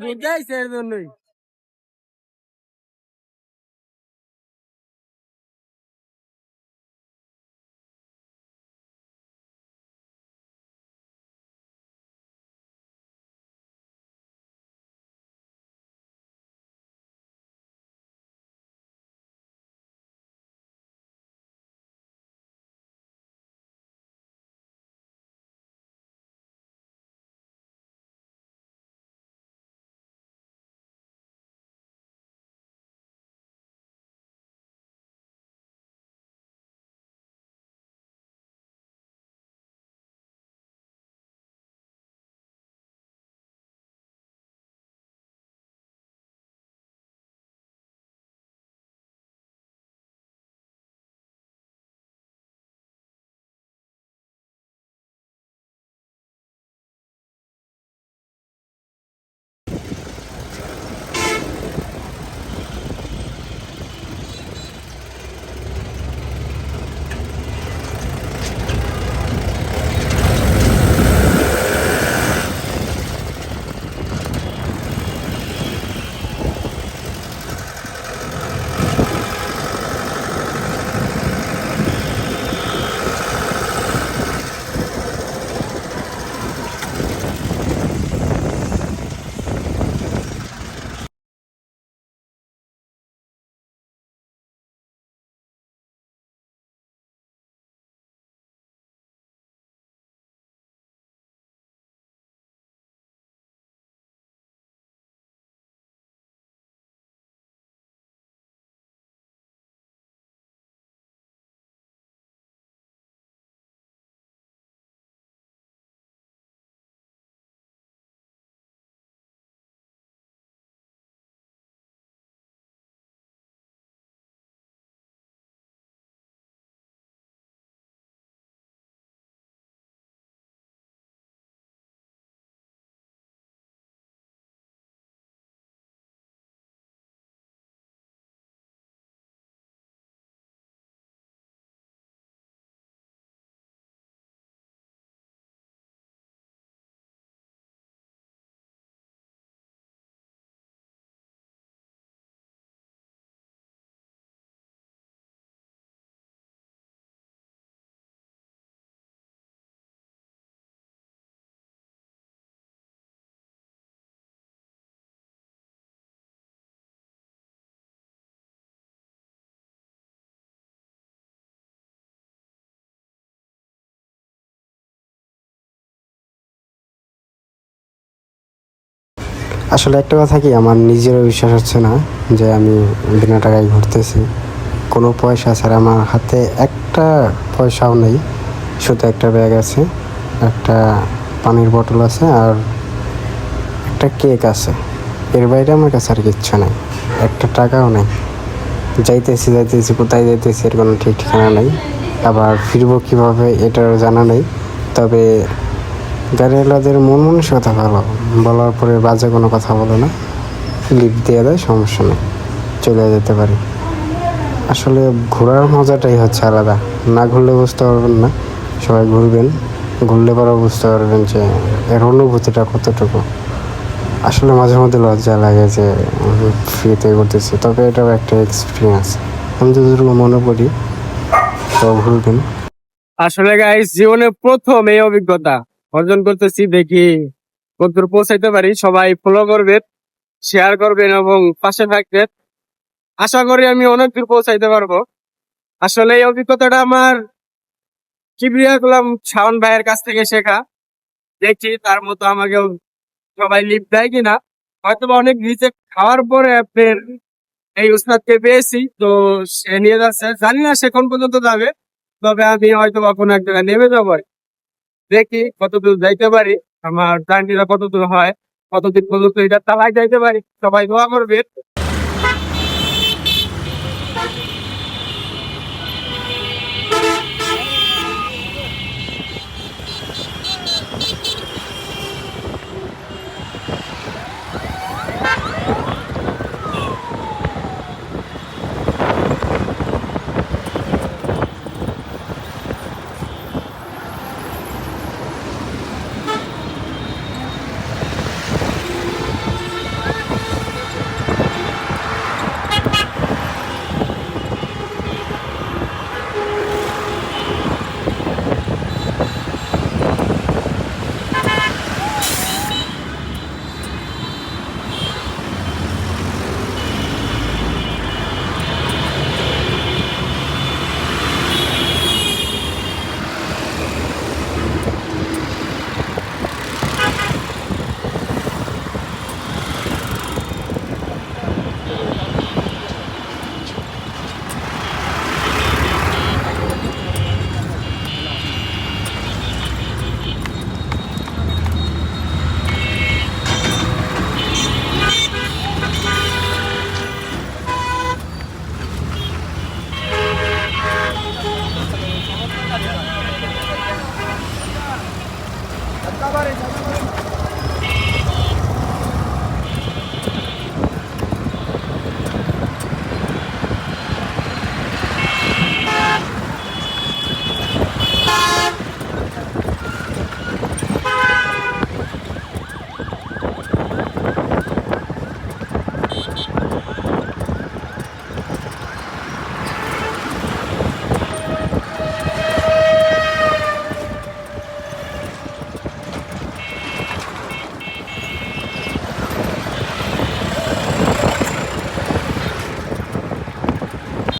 বুঝাইছে এর জন্যই। আসলে একটা কথা কি, আমার নিজেরও বিশ্বাস হচ্ছে না যে আমি বিনা টাকায় ঘুরতেছি। কোনো পয়সা ছাড়া আমার হাতে একটা পয়সাও নেই। শুধু একটা ব্যাগ আছে, একটা পানির বোতল আছে আর একটা কেক আছে। এর বাইরে আমার কাছে আর কিচ্ছু নেই, একটা টাকাও নেই। যাইতেছি যাইতেছি, কোথায় যাইতেছি এর কোনো ঠিক ঠিকানা নেই। আবার ফিরবো কীভাবে এটারও জানা নেই। তবে গাড়িওয়ালাদের মন মানসিকতা ভালো। বলার পরে বাজে কোনো কথা বলে না। লিফট দিয়ে দেয়, সমস্যা নেই। চলে যেতে পারি। আসলে ঘোরার মজাটাই হচ্ছে আলাদা। না ঘুরলে বুঝতে পারবেন না। সবাই ঘুরবেন। ঘুরলে পরে বুঝতে পারবেন যে এর অনুভূতিটা কতটুকু। আসলে মাঝে মধ্যে লজ্জা লাগে যে ফ্রিতে ঘুরতেছি। তবে এটাও একটা এক্সপিরিয়েন্স আমি যতটুকু মনে করি, তো ঘুরবেন। আসলে গাইস জীবনে প্রথম এই অভিজ্ঞতা। অর্জন করতেছি, দেখি কতদূর পৌঁছাইতে পারি। সবাই ফলো করবেন শেয়ার করবেন এবং পাশে থাকবেন আশা করি আমি অনেক দূর পৌঁছাইতে পারব। আসলে এই অভিজ্ঞতাটা আমার কিবরিয়া করলাম শাওন ভাইয়ের কাছ থেকে শেখা। দেখছি তার মতো আমাকেও সবাই লিপ দেয় কিনা। হয়তো অনেক নিচে খাওয়ার পরে আপনার এই উস্তাদকে পেয়েছি, তো সে নিয়ে যাচ্ছে। জানি না সে কোন পর্যন্ত যাবে, তবে আমি হয়তো বা কোনো এক জায়গায় নেমে যাব। দেখি কতদূর যাইতে পারি, আমার জার্নিটা কতদূর হয়, কতদিন পর্যন্ত এটা চালাই যাইতে পারি, সবাই দোয়া করবে